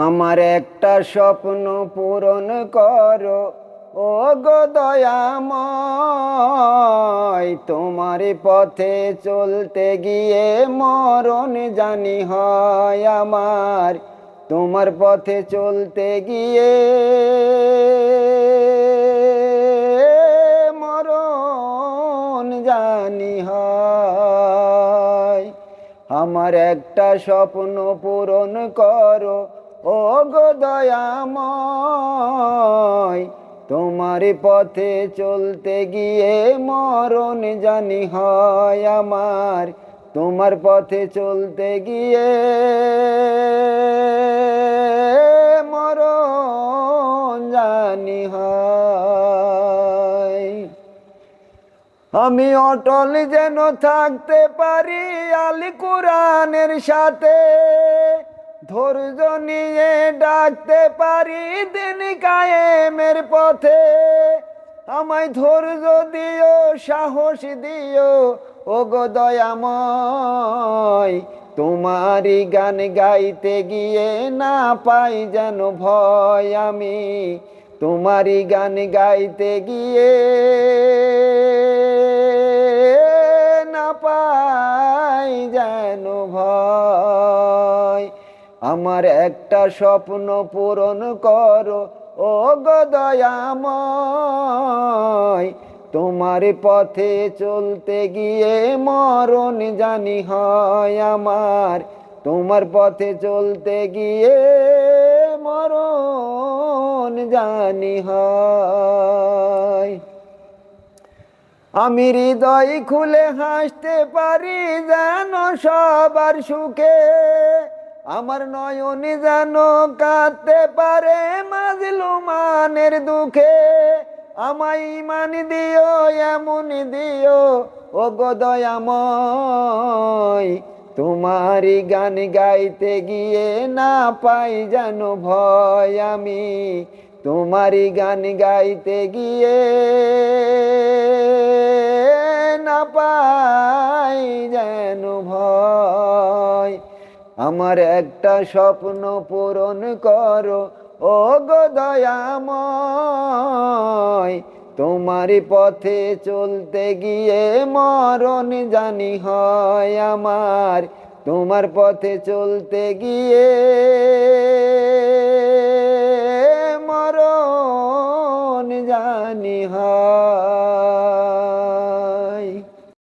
আমার একটা স্বপ্ন পূরণ করো। ও গো তোমার পথে চলতে গিয়ে মরণ জানি হয় আমার। তোমার পথে চলতে গিয়ে মরণ জানি হয়। আমার একটা স্বপ্ন পূরণ করো। ও গো দয়াময়, তোমার পথে চলতে গিয়ে মরণ জানি হয় আমার। তোমার পথে চলতে গিয়ে মরণ জানি হয়। আমি অটল যেন থাকতে পারি আল কোরআনের সাথে। ধৈর্য নিয়ে ডাকতে পারি দিন কায়েমের পথে। আমায় ধৈর্য দিও, সাহস দিও ও গো দয়াময়। তোমারই গান গাইতে গিয়ে না পাই যেন ভয় আমি। তোমারই গান গাইতে গিয়ে না পাই যেন ভয়। আমার একটা স্বপ্ন পূরণ করো ও গো দয়াময়। তোমার পথে চলতে গিয়ে মরণ জানি হয় আমার। তোমার পথে চলতে গিয়ে মরণ জানি হয়। আমি হৃদয় খুলে হাসতে পারি যেন সবার সুখে। আমার নয়ন যেন কাঁদতে পারে মাজলুমানের দুঃখে। আমায় ইমান দিও, এমন দিও ও গদয়াময় তোমারই গান গাইতে গিয়ে না পাই যেন ভয় আমি। তোমারই গান গাইতে গিয়ে আমার একটা স্বপ্ন পূরণ করো ও গো দয়াময়। তোমার পথে চলতে গিয়ে মরণ জানি হয় আমার। তোমার পথে চলতে গিয়ে মরণ জানি হয়।